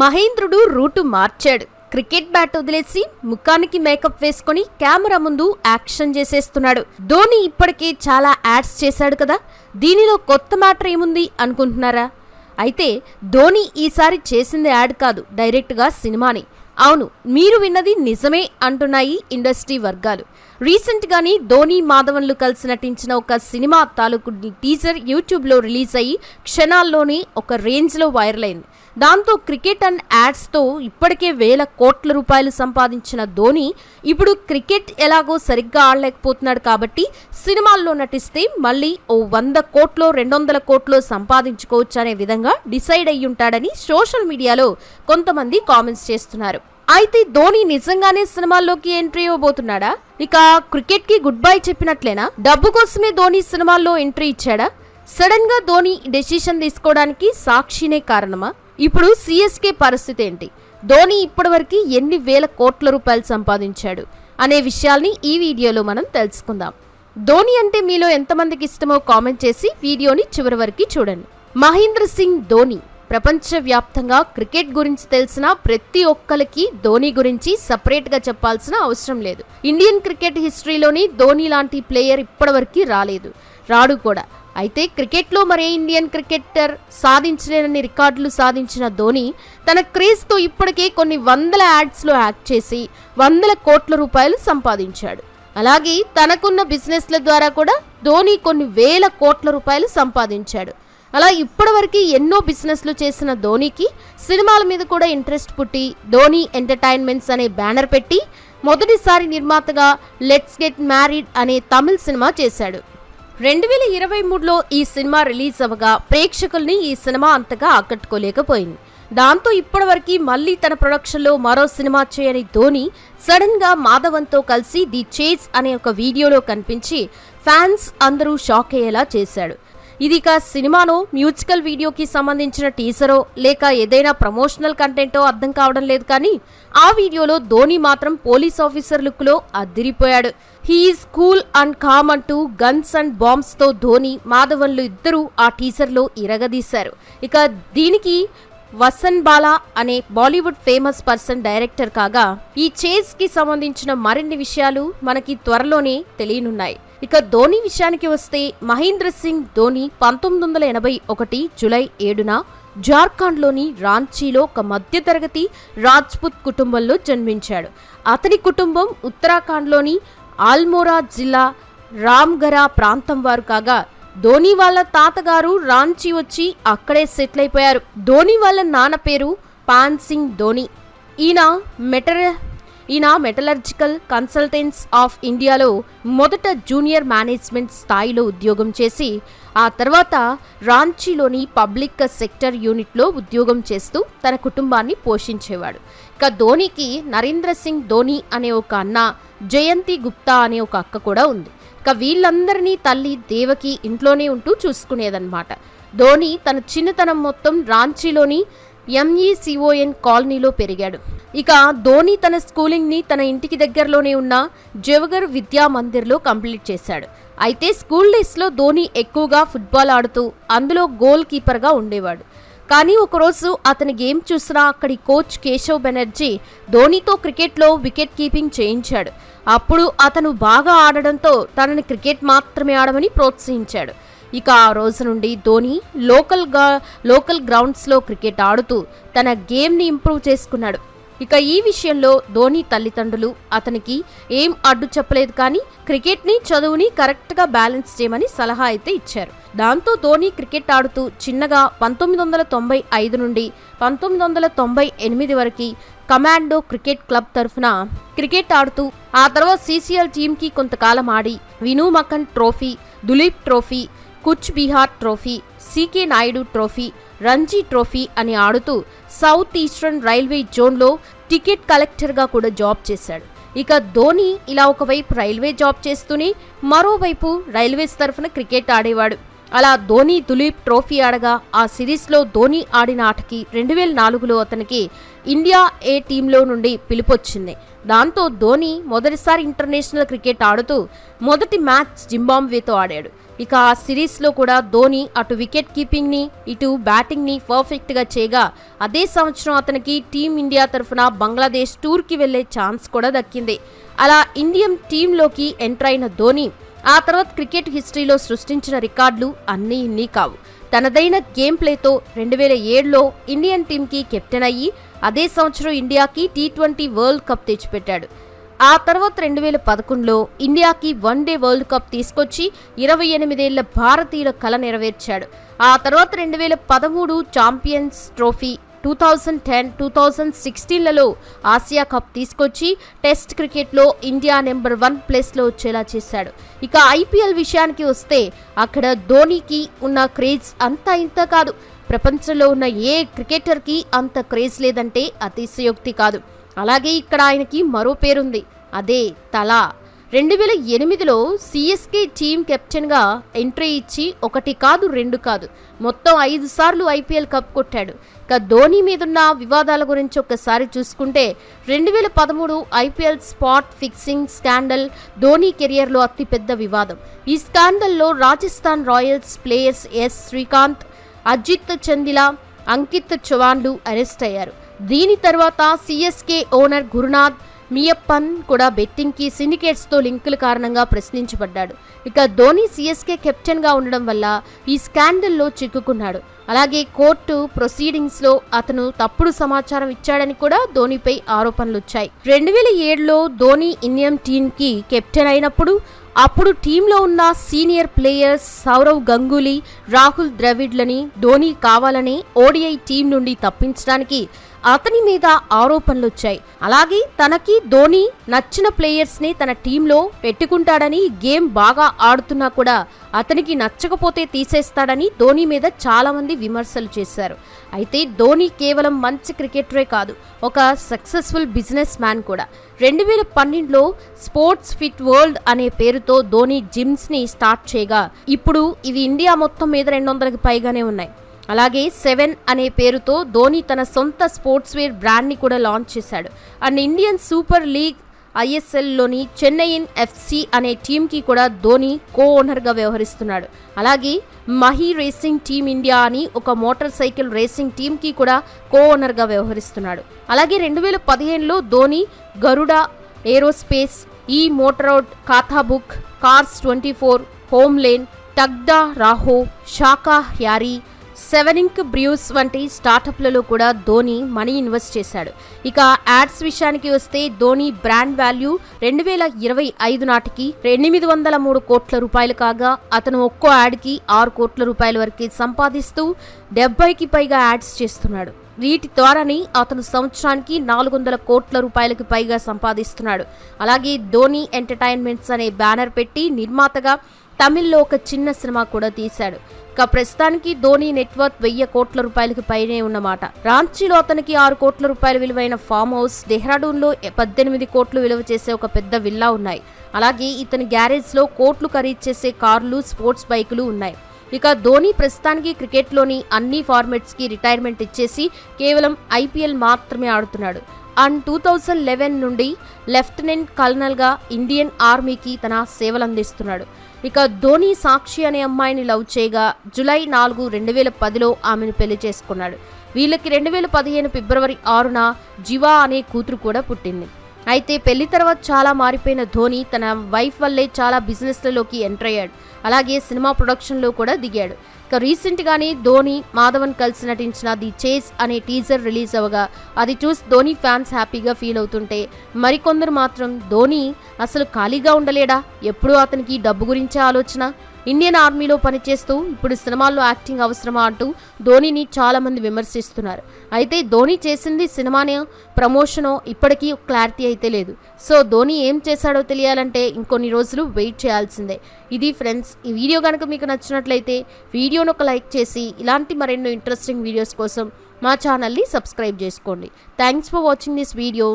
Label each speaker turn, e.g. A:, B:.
A: మహేంద్రుడు route మార్చాడు. Cricket bat వదిలేసి ముఖానికి మేకప్ వేసుకొని కెమెరా ముందు యాక్షన్ చేసేస్తున్నాడు. ధోని ఇప్పటికే చాలా యాడ్స్ చేశాడు కదా దీనిలో కొత్త మ్యాటర్ ఏముంది అనుకుంటున్నారా? అయితే ధోని ఈసారి చేసింది యాడ్ కాదు డైరెక్ట్గా సినిమాని. అవును మీరు విన్నది నిజమే అంటున్నాయి ఇండస్ట్రీ వర్గాలు. రీసెంట్గానే ధోని మాధవన్లు కలిసి నటించిన ఒక సినిమా తాలూకు టీజర్ యూట్యూబ్లో రిలీజ్ అయ్యి క్షణాల్లోనే ఒక రేంజ్లో వైరల్ అయింది. దాంతో క్రికెట్ అండ్ యాడ్స్తో ఇప్పటికే వేల కోట్ల రూపాయలు సంపాదించిన ధోని ఇప్పుడు క్రికెట్ ఎలాగో సరిగ్గా ఆడలేకపోతున్నాడు కాబట్టి సినిమాల్లో నటిస్తే మళ్ళీ ఓ వంద కోట్లో రెండు వందల కోట్లో సంపాదించుకోవచ్చు అనే విధంగా డిసైడ్ అయ్యి ఉంటాడని సోషల్ మీడియాలో కొంతమంది కామెంట్స్ చేస్తున్నారు. అయితే ధోని నిజంగానే సినిమాల్లోకి ఎంట్రీ ఇవ్వబోతున్నాడా? ఇక క్రికెట్కి గుడ్ బై చెప్పినట్లేనా? డబ్బు కోసమే ధోని సినిమాల్లో ఎంట్రీ ఇచ్చాడా? సడన్గా ధోని డెసిషన్ తీసుకోవడానికి సాక్షినే కారణమా? ఇప్పుడు సిఎస్కే పరిస్థితి ఏంటి? ధోని ఇప్పటివరకు ఎన్ని వేల కోట్ల రూపాయలు సంపాదించాడు అనే విషయాల్ని ఈ వీడియోలో మనం తెలుసుకుందాం. ధోని అంటే మీలో ఎంతమందికి ఇష్టమో కామెంట్ చేసి వీడియోని చివరి వరకు చూడండి. మహేంద్ర సింగ్ ధోని ప్రపంచవ్యాప్తంగా క్రికెట్ గురించి తెలిసిన ప్రతి ఒక్కరికి ధోని గురించి సపరేట్గా చెప్పాల్సిన అవసరం లేదు. ఇండియన్ క్రికెట్ హిస్టరీలోని ధోని లాంటి ప్లేయర్ ఇప్పటివరకు రాలేదు. రాడు కూడా. అయితే క్రికెట్లో మరే ఇండియన్ క్రికెటర్ సాధించలేనన్ని రికార్డులు సాధించిన ధోని తన క్రేజ్తో ఇప్పటికే కొన్ని వందల యాడ్స్లో యాక్ట్ చేసి వందల కోట్ల రూపాయలు సంపాదించాడు. అలాగే తనకున్న బిజినెస్ల ద్వారా కూడా ధోని కొన్ని వేల కోట్ల రూపాయలు సంపాదించాడు. అలా ఇప్పటివరకు ఎన్నో బిజినెస్లు చేసిన ధోనికి సినిమాల మీద కూడా ఇంట్రెస్ట్ పుట్టి ధోని ఎంటర్టైన్మెంట్స్ అనే బ్యానర్ పెట్టి మొదటిసారి నిర్మాతగా లెట్స్ గెట్ మ్యారీడ్ అనే తమిళ్ సినిమా చేశాడు. రెండు వేల ఇరవై మూడులో ఈ సినిమా రిలీజ్ అవ్వగా ప్రేక్షకుల్ని ఈ సినిమా అంతగా ఆకట్టుకోలేకపోయింది. దాంతో ఇప్పటివరకు మళ్ళీ తన ప్రొడక్షన్లో మరో సినిమా చేయని ధోని సడన్గా మాధవన్తో కలిసి ది చేజ్ అనే ఒక వీడియోలో కనిపించి ఫ్యాన్స్ అందరూ షాక్ అయ్యేలా చేశాడు. ఇది ఇక సినిమాను మ్యూజికల్ వీడియోకి సంబంధించిన టీజరో లేక ఏదైనా ప్రమోషనల్ కంటెంటో అర్థం కావడం లేదు కానీ ఆ వీడియోలో ధోని మాత్రం పోలీస్ ఆఫీసర్ లుక్లో అద్దిరిపోయాడు he is cool and calm అంటూ గన్స్ అండ్ బాంబ్స్తో ధోని మాధవన్లు ఇద్దరూ ఆ టీజర్లో ఇరగదీశారు. ఇక దీనికి వసన్ బాలా అనే బాలీవుడ్ ఫేమస్ పర్సన్ డైరెక్టర్ కాగా ఈ చేజ్కి సంబంధించిన మరిన్ని విషయాలు మనకి త్వరలోనే తెలియనున్నాయి. ఇక ధోని విషయానికి వస్తే మహేంద్ర సింగ్ ధోని పంతొమ్మిది వందల ఎనభై ఒకటి జులై ఏడున జార్ఖండ్లోని రాంచీలో ఒక మధ్యతరగతి రాజ్పుత్ కుటుంబంలో జన్మించాడు. అతని కుటుంబం ఉత్తరాఖండ్లోని ఆల్మోరా జిల్లా రామ్గరా ప్రాంతం వారు కాగా ధోని వాళ్ళ తాతగారు రాంచీ వచ్చి అక్కడే సెటిల్ అయిపోయారు. ధోని వాళ్ళ నాన్న పేరు పాన్ సింగ్ ధోని. ఈయన మెటర్ ఈయన మెటలర్జికల్ కన్సల్టెంట్స్ ఆఫ్ ఇండియాలో మొదట జూనియర్ మేనేజ్మెంట్ స్థాయిలో ఉద్యోగం చేసి ఆ తర్వాత రాంచీలోని పబ్లిక్ సెక్టర్ యూనిట్లో ఉద్యోగం చేస్తూ తన కుటుంబాన్ని పోషించేవాడు. ఇక ధోనికి నరేంద్ర సింగ్ ధోని అనే ఒక అన్న జయంతి గుప్తా అనే ఒక అక్క కూడా ఉంది. ఇక వీళ్ళందరినీ తల్లి దేవకి ఇంట్లోనే ఉంటూ చూసుకునేదన్నమాట. ధోని తన చిన్నతనం మొత్తం రాంచీలోని ఎంఈసిఓఎన్ కాలనీలో పెరిగాడు. ఇక ధోని తన స్కూలింగ్ని తన ఇంటికి దగ్గరలోనే ఉన్న జవగర్ విద్యా మందిర్లో కంప్లీట్ చేశాడు. అయితే స్కూల్ డేస్లో ధోని ఎక్కువగా ఫుట్బాల్ ఆడుతూ అందులో గోల్ కీపర్గా ఉండేవాడు. కానీ ఒకరోజు అతని గేమ్ చూసిన అక్కడి కోచ్ కేశవ్ బెనర్జీ ధోనితో క్రికెట్లో వికెట్ కీపింగ్ చేయించాడు. అప్పుడు అతను బాగా ఆడడంతో తనని క్రికెట్ మాత్రమే ఆడమని ప్రోత్సహించాడు. ఇక ఆ రోజు నుండి ధోని లోకల్గా లోకల్ గ్రౌండ్స్లో క్రికెట్ ఆడుతూ తన గేమ్ని ఇంప్రూవ్ చేసుకున్నాడు. ఇక ఈ విషయంలో ధోని తల్లిదండ్రులు అతనికి ఏం అడ్డు చెప్పలేదు కానీ క్రికెట్ని చదువుని కరెక్ట్గా బ్యాలెన్స్ చేయమని సలహా అయితే ఇచ్చారు. దాంతో ధోని క్రికెట్ ఆడుతూ చిన్నగా పంతొమ్మిది వందల తొంభై ఐదు నుండి పంతొమ్మిది వందల తొంభై ఎనిమిది వరకు కమాండో క్రికెట్ క్లబ్ తరఫున క్రికెట్ ఆడుతూ ఆ తర్వాత సీసీఎల్ టీంకి కొంతకాలం ఆడి Vinoo Mankad trophy Duleep trophy Cooch Behar trophy CK Nayudu trophy Ranji trophy అని ఆడుతూ సౌత్ ఈస్టర్న్ రైల్వే జోన్లో టికెట్ కలెక్టర్గా కూడా జాబ్ చేశాడు. ఇక ధోని ఇలా ఒకవైపు రైల్వే జాబ్ చేస్తూనే మరోవైపు రైల్వేస్ తరఫున క్రికెట్ ఆడేవాడు. అలా ధోని దులీప్ ట్రోఫీ ఆడగా ఆ సిరీస్లో ధోని ఆడిన ఆటకి రెండు వేల నాలుగులో అతనికి ఇండియా ఏ టీంలో నుండి పిలుపొచ్చింది. దాంతో ధోని మొదటిసారి ఇంటర్నేషనల్ క్రికెట్ ఆడుతూ మొదటి మ్యాచ్ జింబాబ్వేతో ఆడాడు. ఇక ఆ సిరీస్లో కూడా ధోని అటు వికెట్ కీపింగ్ని ఇటు బ్యాటింగ్ని పర్ఫెక్ట్గా చేయగా అదే సంవత్సరం అతనికి టీమిండియా తరఫున బంగ్లాదేశ్ టూర్కి వెళ్ళే ఛాన్స్ కూడా దక్కింది. అలా ఇండియన్ టీంలోకి ఎంటర్ అయిన ధోని ఆ తర్వాత క్రికెట్ హిస్టరీలో సృష్టించిన రికార్డులు అన్నీ ఇన్ని కావు. తనదైన గేమ్ ప్లేతో రెండు వేల ఏడులో ఇండియన్ టీంకి కెప్టెన్ అయ్యి అదే సంవత్సరం ఇండియాకి టీ ట్వంటీ వరల్డ్ కప్ తెచ్చిపెట్టాడు. ఆ తర్వాత రెండు వేల పదకొండులో ఇండియాకి వన్ డే వరల్డ్ కప్ తీసుకొచ్చి ఇరవై ఎనిమిదేళ్ళ భారతీయుల కళ నెరవేర్చాడు. ఆ తర్వాత రెండు వేల పదమూడు champions trophy two thousand ten two thousand సిక్స్టీన్లలో Asia cup తీసుకొచ్చి టెస్ట్ క్రికెట్లో ఇండియా నెంబర్ వన్ ప్లేస్లో వచ్చేలా చేశాడు. ఇక ఐపీఎల్ విషయానికి వస్తే అక్కడ ధోనికి ఉన్న క్రేజ్ అంతా ఇంత కాదు. ప్రపంచంలో ఉన్న ఏ క్రికెటర్కి అంత క్రేజ్ లేదంటే అతిశయోక్తి కాదు. అలాగే ఇక్కడ ఆయనకి మరో పేరుంది. అదే తల. రెండు వేల ఎనిమిదిలో సిఎస్కే టీం కెప్టెన్గా ఎంట్రీ ఇచ్చి ఒకటి కాదు రెండు కాదు మొత్తం ఐదు సార్లు ఐపీఎల్ కప్ కొట్టాడు. ఇక ధోని మీదున్న వివాదాల గురించి ఒక్కసారి చూసుకుంటే రెండు వేల పదమూడు IPL spot fixing scandal Dhoni కెరియర్లో అతిపెద్ద వివాదం. ఈ స్కాండల్లో Rajasthan royals players S Srikanth Ajit Chandila Ankit చవాన్లు arrest అయ్యారు. దీని తర్వాత సిఎస్కే ఓనర్ గురునాథ్ మియప్పన్ కూడా బెట్టింగ్కి సిండికేట్స్తో లింకుల కారణంగా ప్రశ్నించబడ్డాడు. ఇక ధోని సిఎస్కే కెప్టెన్గా ఉండడం వల్ల ఈ స్కాండల్లో చిక్కుకున్నాడు. అలాగే కోర్టు ప్రొసీడింగ్స్లో అతను తప్పుడు సమాచారం ఇచ్చాడని కూడా ధోనిపై ఆరోపణలు వచ్చాయి. రెండు వేల ఏడులో ధోని ఇండియన్ టీంకి కెప్టెన్ అయినప్పుడు అప్పుడు టీంలో ఉన్న సీనియర్ ప్లేయర్స్ సౌరవ్ గంగూలీ రాహుల్ ద్రవిడ్లని ధోని కావాలని ఓడిఐ టీం నుండి తప్పించడానికి అతని మీద ఆరోపణలు వచ్చాయి. అలాగే తనకి ధోని నచ్చిన ప్లేయర్స్ని తన టీంలో పెట్టుకుంటాడని గేమ్ బాగా ఆడుతున్నా కూడా అతనికి నచ్చకపోతే తీసేస్తాడని ధోని మీద చాలా మంది విమర్శలు చేశారు. అయితే ధోని కేవలం మంచి క్రికెటరే కాదు ఒక సక్సెస్ఫుల్ బిజినెస్ మ్యాన్ కూడా. రెండు వేల పన్నెండులో స్పోర్ట్స్ ఫిట్ వరల్డ్ అనే పేరుతో ధోని జిమ్స్ని స్టార్ట్ చేయగా ఇప్పుడు ఇవి ఇండియా మొత్తం మీద రెండు వందలకి పైగానే ఉన్నాయి. అలాగే సెవెన్ అనే పేరుతో ధోని తన సొంత స్పోర్ట్స్ వేర్ బ్రాండ్ని కూడా లాంచ్ చేశాడు. అండ్ ఇండియన్ సూపర్ లీగ్ ఐఎస్ఎల్లోని చెన్నైయిన్ ఎఫ్సి అనే టీంకి కూడా ధోని కో ఓనర్గా వ్యవహరిస్తున్నాడు. అలాగే మహి రేసింగ్ టీమ్ ఇండియా అని ఒక మోటార్ సైకిల్ రేసింగ్ టీంకి కూడా కో ఓనర్గా వ్యవహరిస్తున్నాడు. అలాగే రెండు వేల పదిహేనులో Dhoni Garuda aerospace EMotorad Khatabook cars twenty four Homelane Tagda Raho Shaka Harry seven ink brews వంటి స్టార్టప్లలో కూడా ధోని మనీ ఇన్వెస్ట్ చేశాడు. ఇక యాడ్స్ విషయానికి వస్తే ధోని బ్రాండ్ వాల్యూ రెండు వేల ఇరవై ఐదు నాటికి ఎనిమిది వందల మూడు కోట్ల రూపాయలు కాగా అతను ఒక్కో యాడ్కి ఆరు కోట్ల రూపాయల వరకు సంపాదిస్తూ డెబ్బైకి పైగా యాడ్స్ చేస్తున్నాడు. వీటి ద్వారానే అతను సంవత్సరానికి నాలుగు వందల కోట్ల రూపాయలకు పైగా సంపాదిస్తున్నాడు. అలాగే ధోని ఎంటర్టైన్మెంట్స్ అనే బ్యానర్ పెట్టి నిర్మాతగా తమిళ్ళో ఒక చిన్న సినిమా కూడా తీశాడు. ఇక ప్రస్తుతానికి ధోని నెట్వర్క్ వెయ్యి కోట్ల రూపాయలకు పైనే ఉన్నమాట. రాంచీలో అతనికి ఆరు కోట్ల రూపాయల విలువైన ఫామ్ హౌస్ డెహ్రాడూన్లో పద్దెనిమిది కోట్లు విలువ చేసే ఒక పెద్ద విల్లా ఉన్నాయి. అలాగే ఇతని గ్యారేజ్లో కోట్లు ఖరీదు చేసే కార్లు స్పోర్ట్స్ బైకులు ఉన్నాయి. ఇక ధోని ప్రస్తుతానికి క్రికెట్లోని అన్ని ఫార్మెట్స్కి రిటైర్మెంట్ ఇచ్చేసి కేవలం ఐపీఎల్ మాత్రమే ఆడుతున్నాడు. అండ్ టూ థౌజండ్ లెవెన్ నుండి లెఫ్టినెంట్ కల్నల్గా ఇండియన్ ఆర్మీకి తన సేవలందిస్తున్నాడు. ఇక ధోని సాక్షి అనే అమ్మాయిని లవ్ చేయగా జులై నాలుగు రెండు వేల పదిలో ఆమెను పెళ్ళి చేసుకున్నాడు. వీళ్ళకి రెండు వేల పదిహేను ఫిబ్రవరి ఆరున జివా అనే కూతురు కూడా పుట్టింది. అయితే పెళ్ళి తర్వాత చాలా మారిపోయిన ధోని తన వైఫ్ వల్లే చాలా బిజినెస్లలోకి ఎంటర్ అయ్యాడు. అలాగే సినిమా ప్రొడక్షన్లో కూడా దిగాడు. ఇక రీసెంట్గానే ధోని మాధవన్ కలిసి నటించిన ది చేజ్ అనే టీజర్ రిలీజ్ అవ్వగా అది చూసి ధోని ఫ్యాన్స్ హ్యాపీగా ఫీల్ అవుతుంటే మరికొందరు మాత్రం ధోని అసలు ఖాళీగా ఉండలేడా? ఎప్పుడూ అతనికి డబ్బు గురించే ఆలోచన? ఇండియన్ ఆర్మీలో పనిచేస్తూ ఇప్పుడు సినిమాల్లో యాక్టింగ్ అవసరమా అంటూ ధోనిని చాలా మంది విమర్శిస్తున్నారు. అయితే ధోని చేసింది సినిమానే ప్రమోషనో ఇప్పటికీ క్లారిటీ అయితే లేదు. సో ధోని ఏం చేశాడో తెలియాలంటే ఇంకొన్ని రోజులు వెయిట్ చేయాల్సిందే. ఇది ఫ్రెండ్స్ ఈ వీడియో కనుక మీకు నచ్చినట్లయితే వీడియోను ఒక లైక్ చేసి ఇలాంటి మరెన్నో ఇంట్రెస్టింగ్ వీడియోస్ కోసం మా ఛానల్ని సబ్స్క్రైబ్ చేసుకోండి. Thanks for watching this video.